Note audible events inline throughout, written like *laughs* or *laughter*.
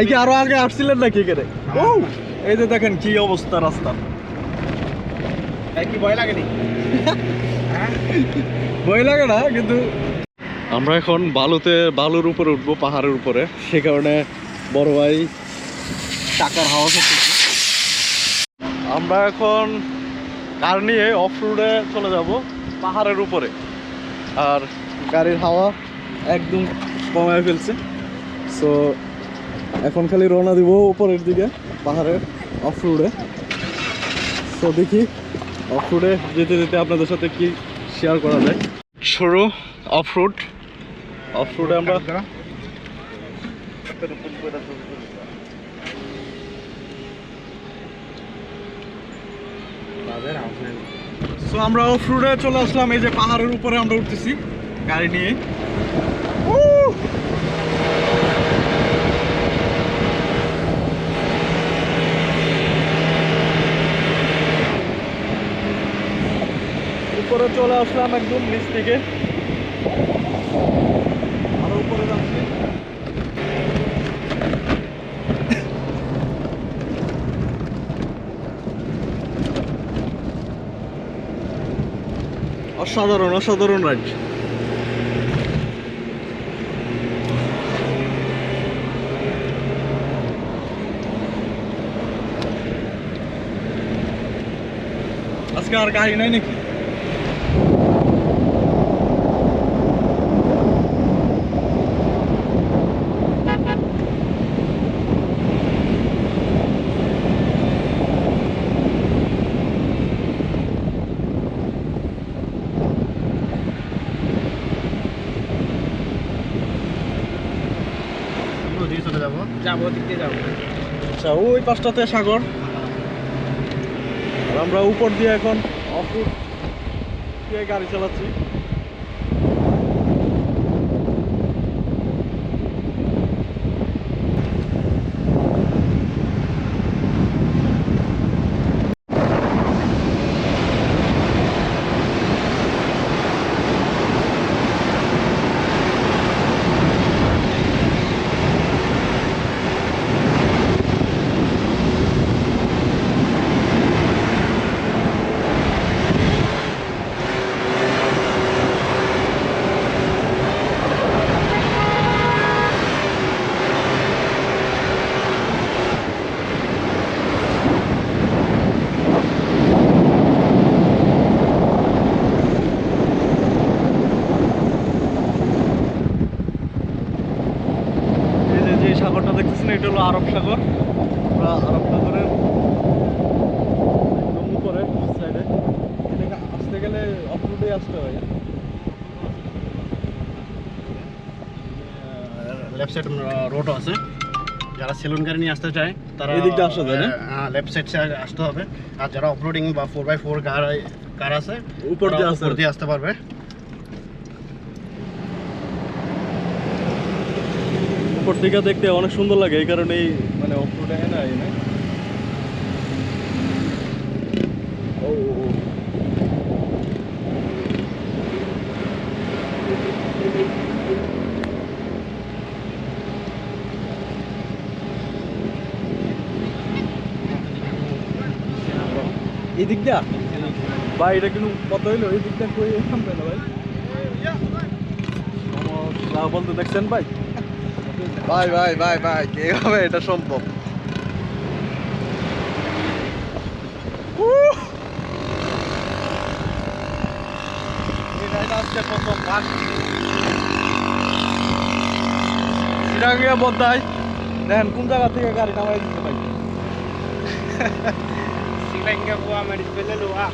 এই কি আরও আগে আসছিলেন নাকি এখানে? ও এই যে দেখেন কি অবস্থা রাস্তা। কি ভয় লাগেনি? ভয় লাগে না কিন্তু আমরা এখন বালুতে বালুর উপরে উঠবো পাহাড়ের উপরে। সে কারণে বড় ভাই টাকার হাওয়া করতেছে আমরা এখন কার নিয়ে অফ রোডে চলে যাব? পাহাড়ের উপরে। আর গাড়ির হাওয়া একদম কমায় ফেলছে। সো এখন খালি রওনা দিব উপরের দিকে, পাহাড়ের অফ রোডে তো দেখি অফ রোডে যেতে যেতে আপনাদের সাথে কি শেয়ার করা যায়। শুরু অফ রোড অফ রোডে আমরা আমরা অফ রোডে চলে আসলাম, এই যে পাহাড়ের উপরে আমরা উঠতেছি, গাড়ি নিয়ে। উপরে চলে আসলাম একদম নিচ থেকে। আরও উপরে যাচ্ছি। অসাধারণ অসাধারণ রাইড আজকে আর গাড়ি নাই নাকি দিয়ে চলে যাব দিয়ে যাব। আচ্ছা ওই পাশটাতে সাগর। আর আমরা উপর দিয়ে এখন অফ রোড দিয়ে গাড়ি চালাচ্ছি এই যে যে দেখতেছেন এটা হলো আরব সাগর। আমরা আরব সাগরের একদম উপরে সাইডে এদিকে আসতে গেলে অফ রোডে আসতে হয়। লেফট সাইড রোড আছে। যারা সেলুন গাড়ি নিয়ে আসতে চায় তারা এই দিকটা আসা যায় না? লেফট সাইড সাইড আসতে হবে। আর যারা অফরোডিং বা four by four car car আছে উপর আসতে হবে। দিয়ে আসতে পারবে। দিকে দেখতে অনেক সুন্দর লাগে এই কারণেই মানে অফ রোডে হয় না এই না? ও ও, ও। এই দিক দিয়া ভাই এটা কিন্তু কত হইল? এই দিকটা কই? না ভাই। বলতে দেখছেন ভাই? ভাই ভাই ভাই ভাই কীভাবে এটা সম্ভব। আজকে প্রথম ভাগ। সিরাঙ্গিয়া বদ্দায় দেখেন কোন জায়গা থেকে গাড়ি নামাই দিচ্ছে ভাই *laughs* সিটাঙ্গে বুয়া মেডিস পেলে লোহা।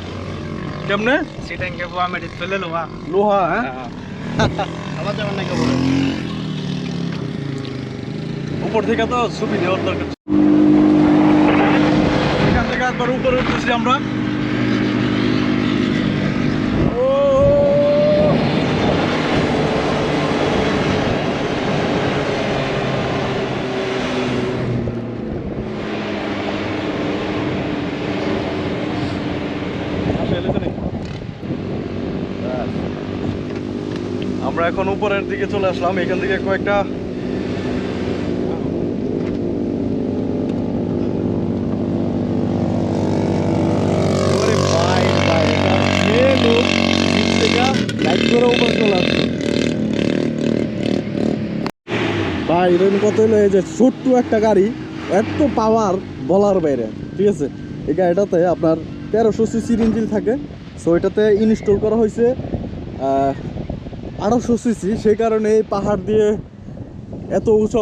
কেমনে? সিটাঙ্গে বুয়া মেডিস পেলে লোহা। লোহা হ্যাঁ। আবার যাবেন নাকি বলে? উপর থেকে তো ছবি দেওয়ার দরকার। এখান থেকে একবার উপরে উঠতেছি আমরা। আমরা এখন উপরের দিকে চলে আসলাম এখান থেকে কয়েকটা দিয়া লাইট করে উপরে চলে ভাই এটা কত হলো এই যে ছোট্ট একটা গাড়ি, এত পাওয়ার বলার বাইরে, ঠিক আছে? এই গাড়িটাতে আপনার তেরোশো সিসির ইঞ্জিন থাকে সো এটাতে ইনস্টল করা হয়েছে আঠারোশো সিসি সেই কারণে এই পাহাড় দিয়ে এত উঁচা